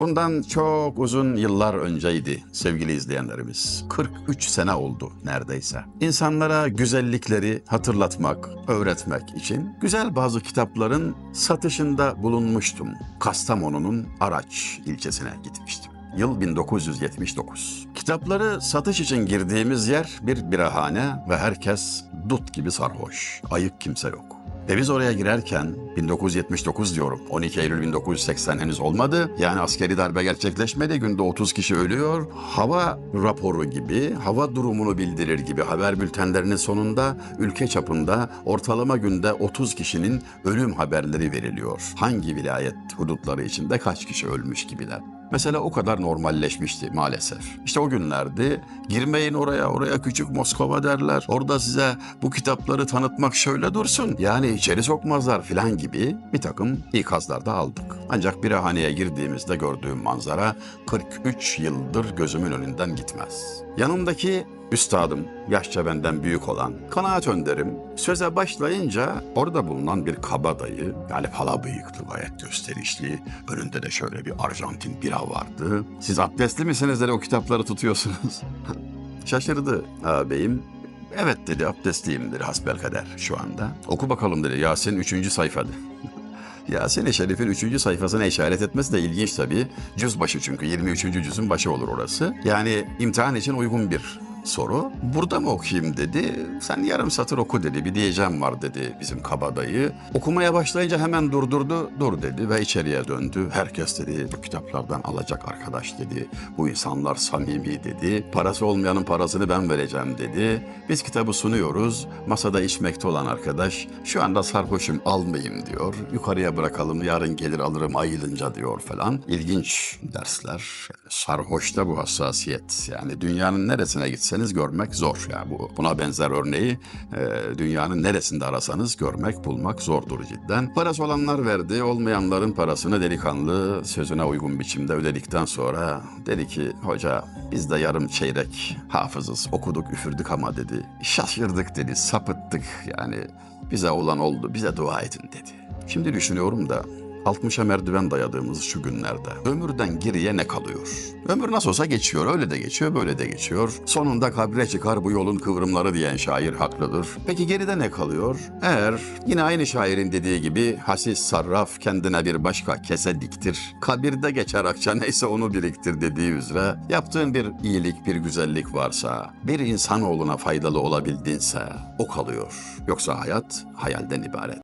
Bundan çok uzun yıllar önceydi sevgili izleyenlerimiz. 43 sene oldu neredeyse. İnsanlara güzellikleri hatırlatmak, öğretmek için güzel bazı kitapların satışında bulunmuştum. Kastamonu'nun Araç ilçesine gitmiştim. Yıl 1979. Kitapları satış için girdiğimiz yer bir birahane ve herkes dut gibi sarhoş. Ayık kimse yok. Ve biz oraya girerken 1979 diyorum. 12 Eylül 1980 henüz olmadı. Yani askeri darbe gerçekleşmedi. Günde 30 kişi ölüyor. Hava raporu gibi, hava durumunu bildirir gibi haber bültenlerinin sonunda ülke çapında ortalama günde 30 kişinin ölüm haberleri veriliyor. Hangi vilayet hudutları içinde kaç kişi ölmüş gibiler. Mesela o kadar normalleşmişti maalesef. İşte o günlerdi. Girmeyin oraya, oraya küçük Moskova derler. Orada size bu kitapları tanıtmak şöyle dursun. Yani içeri sokmazlar filan gibi bir takım ikazlar da aldık. Ancak bir haneye girdiğimizde gördüğüm manzara 43 yıldır gözümün önünden gitmez. Yanımdaki üstadım, yaşça benden büyük olan, kanaat önderim, söze başlayınca orada bulunan bir kabadayı, yani pala bıyıklı, gayet gösterişli, önünde de şöyle bir Arjantin bira vardı. Siz abdestli misiniz dedi o kitapları tutuyorsunuz. Şaşırdı ağabeyim. Evet dedi abdestliyimdir hasbelkader şu anda. Oku bakalım dedi Yasin 3. sayfada. Yasin-i Şerif'in 3. sayfasına işaret etmesi de ilginç tabii. Cüz başı çünkü 23. cüzün başı olur orası. Yani imtihan için uygun bir soru. Burada mı okuyayım dedi. Sen yarım satır oku dedi. Bir diyeceğim var dedi bizim kabadayı. Okumaya başlayınca hemen durdurdu. Dur dedi ve içeriye döndü. Herkes dedi bu kitaplardan alacak arkadaş dedi. Bu insanlar samimi dedi. Parası olmayanın parasını ben vereceğim dedi. Biz kitabı sunuyoruz. Masada içmekte olan arkadaş şu anda sarhoşum almayayım diyor. Yukarıya bırakalım yarın gelir alırım ayılınca diyor falan. İlginç dersler. Sarhoşta bu hassasiyet. Yani dünyanın neresine gitseniz görmek zor. Yani bu buna benzer örneği e, dünyanın neresinde arasanız görmek bulmak zordur cidden. Parası olanlar verdi, olmayanların parasını delikanlı sözüne uygun biçimde ödedikten sonra dedi ki hoca biz de yarım çeyrek hafızız okuduk üfürdük ama dedi. Şaşırdık dedi sapıttık yani bize olan oldu bize dua edin dedi. Şimdi düşünüyorum da 60'a merdiven dayadığımız şu günlerde ömürden geriye ne kalıyor? Ömür nasıl olsa geçiyor, öyle de geçiyor, böyle de geçiyor. Sonunda kabre çıkar bu yolun kıvrımları diyen şair haklıdır. Peki geride ne kalıyor? Eğer yine aynı şairin dediği gibi hasis sarraf kendine bir başka kese diktir. Kabirde geçer akça neyse onu biriktir dediği üzere yaptığın bir iyilik, bir güzellik varsa, bir insanoğluna faydalı olabildinse o kalıyor. Yoksa hayat hayalden ibaret.